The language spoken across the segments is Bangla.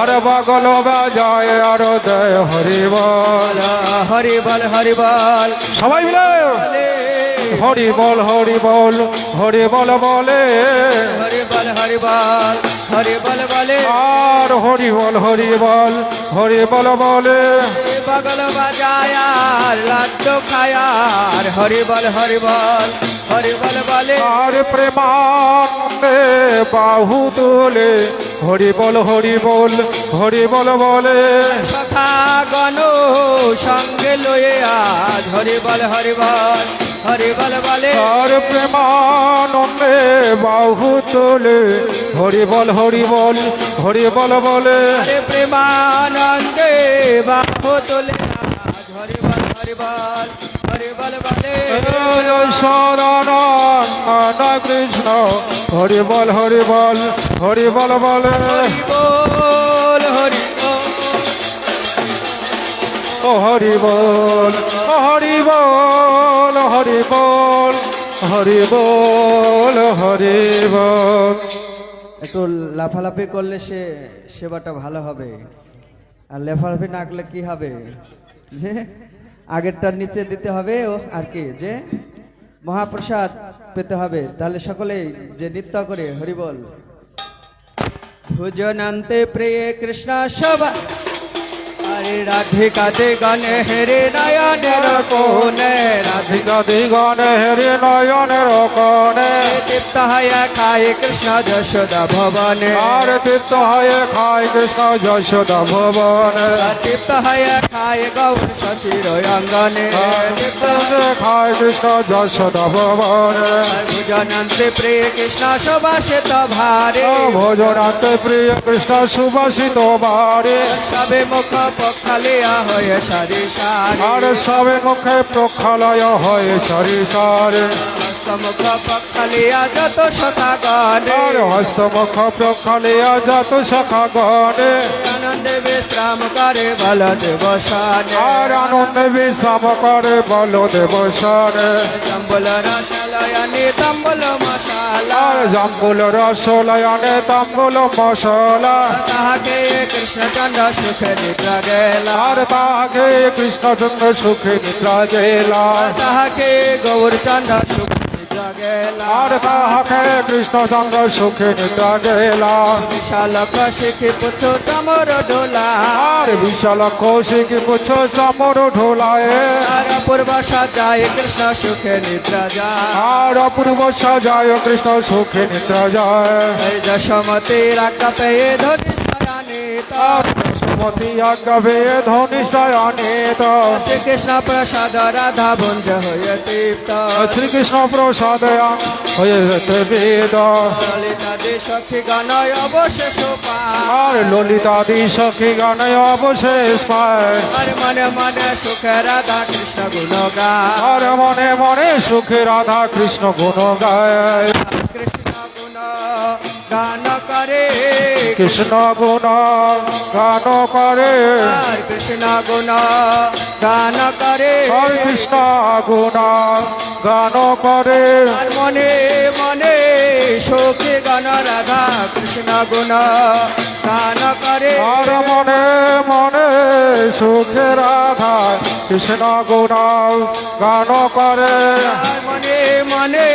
আর বগল বাজায় আর দেয় হরি বল হরি বল হরি বল। সবাই মিলে। হরি বল হরি বল হরি বল বলে। হরি বল হরি বল হরি বল বলে। আর হরি বল হরি বল হরি বল বলে। বগল বাজায় আর লাড্ডু খায় আর হরি বল হরি বল হরি বল বলে। আর প্রেমানন্দে বাহু তোলে। হরি বল হরি বল হরি বল বলে। সখা গণ সঙ্গে লয়ে আজ হরি বল হরি বল হরি বল বলে। আর প্রেমানন্দে বাহু তোলে। হরি বল হরি বল হরি বল বলে। প্রেমানন্দে বাহু তোলে আজ হরি বল হরি বল হরি বল বলে। সদানন্দ কৃষ্ণ হরি বল হরি বল হরি বল বলে। হরি বল হরি বল ও হরি বল ও হরি বল হরি বল হরি বল হরি বল। একটু লাফালাফি করলে সে সেবাটা ভালো হবে। আর লেফালাফি না করলে কি হবে? যে আগেরটার নিচে দিতে হবে ও আর কি যে মহাপ্রসাদ পেতে হবে। তাহলে সকলেই যে নৃত্য করে হরিবল ভুজনান্তে প্রিয় কৃষ্ণ সভা। আরে রাধিকাতে গণে হেরে নয়নের কোনে রাধিকা রাধিকা দিগণে হেরি নয়নের কনে তৃপ্ত হয়ে খায় কৃষ্ণ যশোদা ভবনে। আর তীর্থ হয়ে খায় কৃষ্ণ যশোদা ভবনে। তৃপ্ত হয়ে খায় গৌর শশীর অঙ্গনে। তৃপ্ত খায় কৃষ্ণ যশোদা ভবনে। ভুজনন্তে প্রিয় কৃষ্ণ সুবাসিত ভারে। ভোজনাতে প্রিয় কৃষ্ণ সুবাসিত বারে সবে মুখ পক্ষালিয়া হয়ে সারি সারি। আর সবে মুখে প্রক্ষালয় হয় সারি সারে। হস্তমুখ মুখ পক্ষালিয়া যত সখা গণে আর হস্তমুখ প্রক্ষালিয়া যত সখা গণে আনন্দে বিশ্রাম করে বলদেব সানে আর আনন্দে বিশ্রাম করে বল দেব সারে তম্বুল রসালয়নি তম্বুল মশালা। জাম্বুল রসলয়নে তাম্বুল মশলা। তাহাকে কৃষ্ণচন্দ্র সুখে নিদ্রা গেলা। আর তাহাকে কৃষ্ণচন্দ্র সুখে নিদ্রা জেলা তাহাকে গৌরচন্দ্র সুখে গেলা আর তাহাকে কৃষ্ণচন্দ্র সুখে নিদ্রা গেলা। বিশাল শিখি পুত্র তমর ডোলা আর বিশাল কৌশিক পুচ্ছ চামর ঢোলায়। আর পূর্ব সাজায় কৃষ্ণ সুখে নিদ্রা যায়। আর অপূর্ব সাজায় কৃষ্ণ সুখে নিদ্রা যায়। যশমতি রাখা পেয়ে ধরি সায়ানিত আর সুমতি আজ্ঞাবে ধনিষ্ঠায় অনিত কৃষ্ণ প্রসাদ রাধা বঞ্জ হয়ে তৃপ্ত। শ্রীকৃষ্ণ প্রসাদ হয়েছে বেদ ললিতাদি সখী গণয় অবশেষ পায়। আর ললিতাদি সখী গানে অবশেষ পায়। আর মনে মনে সুখে রাধা কৃষ্ণ গুণ গায়। আর মনে মনে সুখে রাধা কৃষ্ণ গুণ গায়। কৃষ্ণ কৃষ্ণ গুণ গান করে। কৃষ্ণ গুণ গান করে। কৃষ্ণ গুণ গান করে। মনে মনে সুখে গান রাধা কৃষ্ণ গুণ গান করে। আর মনে মনে সুখে রাধা কৃষ্ণ গুণ গান করে। মনে মনে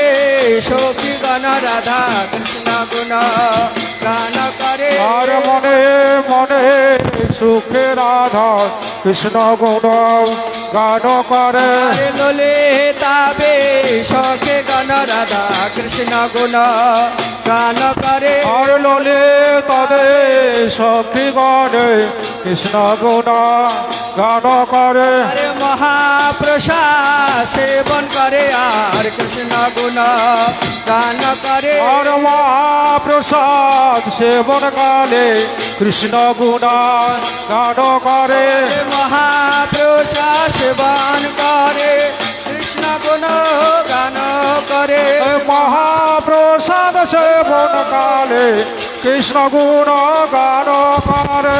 সখী গান রাধা কৃষ্ণ গুণ গান করে আর মনে মনে সুখে রাধা কৃষ্ণ গুণ গান করে। লোলে তাবে সখে গান রাধা কৃষ্ণ গুণ গান করে। আর লোলে তবে সখী গণে কৃষ্ণ গুণ গান করে। মহাপ্রসাদ সেবন করে আর কৃষ্ণ গুণ গান করে। আর মহাপ্রসাদ সেবন কালে কৃষ্ণ গুণ গান করে। মহাপ্রসাদ সেবন করে কৃষ্ণ গুণ গান করে। মহাপ্রসাদ সেবন কালে কৃষ্ণ গুণ গান করে।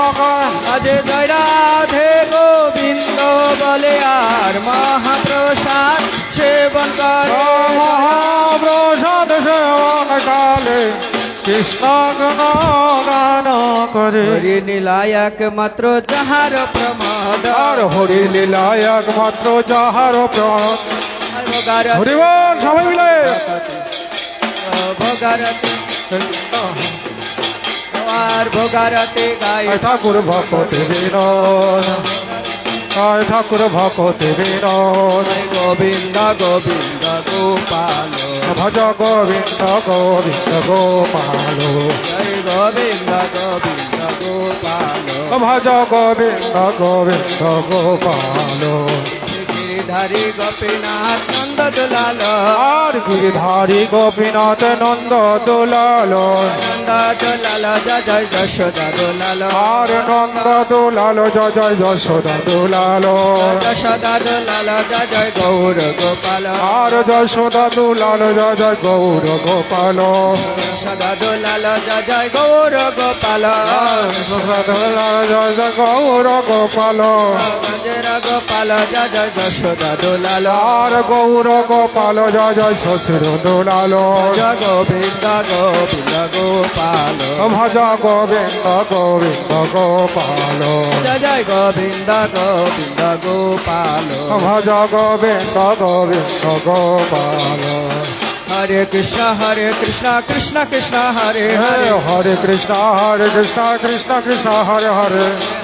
কৃষ্ণ গান করে হরি একমাত্র যাহার প্রমাদ। আর হরি একমাত্র যাহার হরি বল সবাই মিলে। ভোগারতি আর ভোগারতি গায় ঠাকুর ভকতে বিনোদ। ঠাকুর ভকতে বিনোদ। গোবিন্দ গোবিন্দ গোপাল। ভজ গোবিন্দ গোবিন্দ গোপাল। জয় গোবিন্দ গোবিন্দ গোপাল। ভজ গোবিন্দ গোবিন্দ গোপাল। গিরিধারী গোপীনাথ নন্দ দুলাল আর গিরিধারী গোপীনাথ নন্দ দুলাল নন্দ দুলাল জয় জয় যশোদা দুলাল। আর নন্দ দুলাল জয় জয় যশোদা দুলাল। যশোদা দুলাল জয় জয় গৌর গোপাল। আর যশোদা দুলাল জয় জয় গৌর গোপাল। যশোদা দুলাল জয় জয় গৌর গোপাল। যশোদা দুলাল জয় জয় গৌর গোপাল। গোপাল জয় জয় যশোদা দুলাল আর গৌর গোপাল জয় জয় শ্বশুর দুলাল গোবিন্দ গোবিন্দ গোপাল। ভজ গোবিন্দ গোবিন্দ গোপাল। জয় গোবিন্দ গোবিন্দ গোপাল। ভজ গোবিন্দ গোবিন্দ গোপাল। হরে কৃষ্ণ হরে কৃষ্ণ কৃষ্ণ কৃষ্ণ হরে হরে হরে। কৃষ্ণ হরে কৃষ্ণ কৃষ্ণ কৃষ্ণ হরে।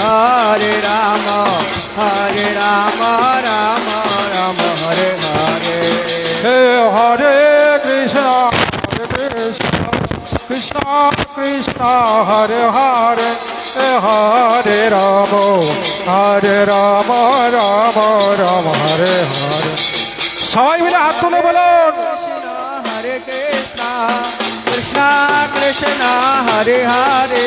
হরে রাম হরে রাম রাম রাম হরে হরে। হরে কৃষ্ণ হরে কৃষ্ণ কৃষ্ণ কৃষ্ণ হরে। হরে হরে রাম হরে রাম রাম রাম হরে হরে। সবাই মিলে হাত তুলে বলুন। হরে কৃষ্ণ কৃষ্ণ কৃষ্ণ হরে হরে।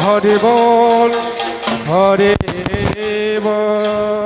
হরি বল হরে বল।